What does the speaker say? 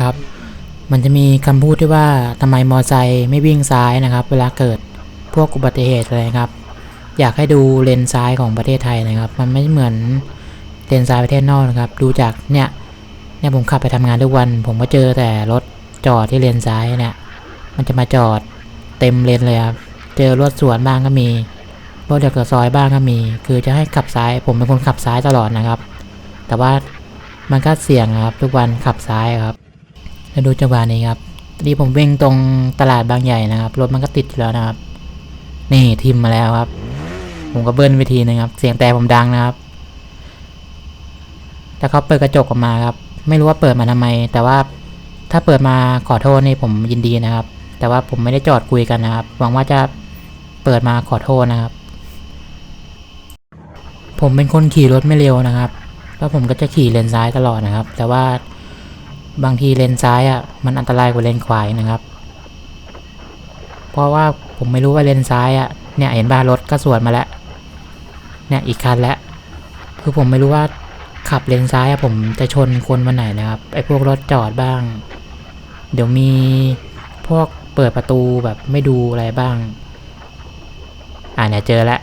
ครับ มันจะมีคำพูดที่ว่าทำไมมอไซค์ไม่วิ่งซ้ายนะครับ เวลาเกิดพวกอุบัติเหตุอะไรครับ อยากให้ดูเลนซ้ายของประเทศไทยนะครับ มันไม่เหมือนเลนซ้ายประเทศนอกนะครับ ดูจากเนี่ยเนี่ยผมขับไปทำงานทุกวัน ผมก็เจอแต่รถจอดที่เลนซ้ายเนี่ย มันจะมาจอดเต็มเลนเลยครับ เจอรถสวนบ้างก็มี รถจากซอยบ้างก็มี คือจะให้ขับซ้าย ผมเป็นคนขับซ้ายตลอดนะครับ แต่ว่ามันก็เสี่ยงครับทุกวันขับซ้ายครับ แล้วดูจังหวะนี้ครับที่ผมวิ่งตรงตลาดบางใหญ่นะครับ รถมันก็ติดอยู่แล้วนะครับ นี่ทิมมาแล้วครับ ผมก็เบิ้ลไปทีนึงครับ เสียงแต่ผมดังนะครับแล้วเขาเปิดกระจกออกมาครับ ไม่รู้ว่าเปิดมาทำไม แต่ว่าถ้าเปิดมาขอโทษนี่ผมยินดีนะครับ แต่ว่าผมไม่ได้จอดคุยกันนะครับ หวังว่าจะเปิดมาขอโทษนะครับ ผมเป็นคนขี่รถไม่เร็วนะครับ แล้วผมก็จะขี่เลนซ้ายตลอดนะครับ แต่ว่า บางทีเลนซ้ายอะมันอันตรายกว่าเลนขวานะครับ เพราะว่าผมไม่รู้ว่าเลนซ้ายอะเนี่ยเห็นบ้ารถก็สวนมาแล้วเนี่ยอีกคันแล้วคือผมไม่รู้ว่าขับเลนซ้ายอะผมจะชนคนวันไหนนะครับไอ้พวกรถจอดบ้าง เดี๋ยวมีพวกเปิดประตูแบบไม่ดูอะไรบ้าง อ่าเนี่ยเจอแล้ว